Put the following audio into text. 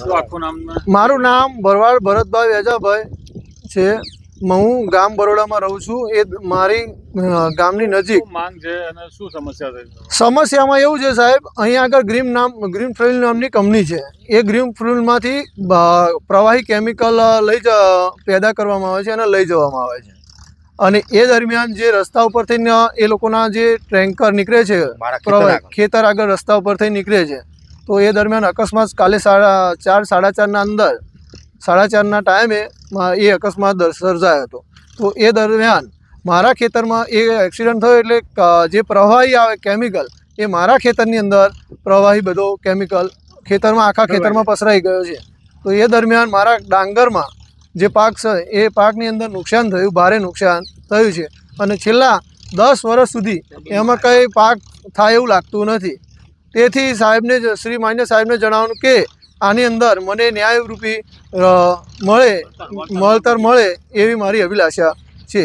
શું આખું નામ મારું નામ ભરવાડ ભરતભાઈ વેજાભાઈ છે. હું ગામ બરોડામાં રહું છું. એ મારી ગામની નજીક. શું માંગ છે અને શું સમસ્યા થઈ સમસ્યામાં એવું છે સાહેબ અહીંયા આગળ ગ્રીમ નામ ગ્રીન ફ્યુલ નામની કંપની છે. એ ગ્રીન ફ્યુલમાંથી પ્રવાહી કેમિકલ લઈ જ પેદા કરવામાં આવે છે અને લઈ જવામાં આવે છે. અને એ દરમિયાન જે રસ્તા ઉપરથી એ લોકોના જે ટેન્કર નીકળે છે પ્રવાહી ખેતર આગળ રસ્તા ઉપરથી નીકળે છે તો એ દરમિયાન અકસ્માત કાલે સાડા ચાર સાડા ચારના અંદર સાડા ચારના ટાઈમે એ અકસ્માત સર્જાયો હતો. તો એ દરમિયાન મારા ખેતરમાં એ એક્સિડન્ટ થયો એટલે જે પ્રવાહી આવે કેમિકલ એ મારા ખેતરની અંદર પ્રવાહી બધો કેમિકલ ખેતરમાં આખા ખેતરમાં પસરાઈ ગયો છે. તો એ દરમિયાન મારા ડાંગરમાં જે પાક છે એ પાકની અંદર નુકસાન થયું ભારે નુકસાન થયું છે. અને છેલ્લા દસ વર્ષ સુધી એમાં કંઈ પાક થાય એવું લાગતું નથી. તેથી સાહેબને શ્રી માન્ય સાહેબને જણાવવાનું કે આની અંદર મને ન્યાયરૂપી મળે મળતર મળે એવી મારી અભિલાષા છે.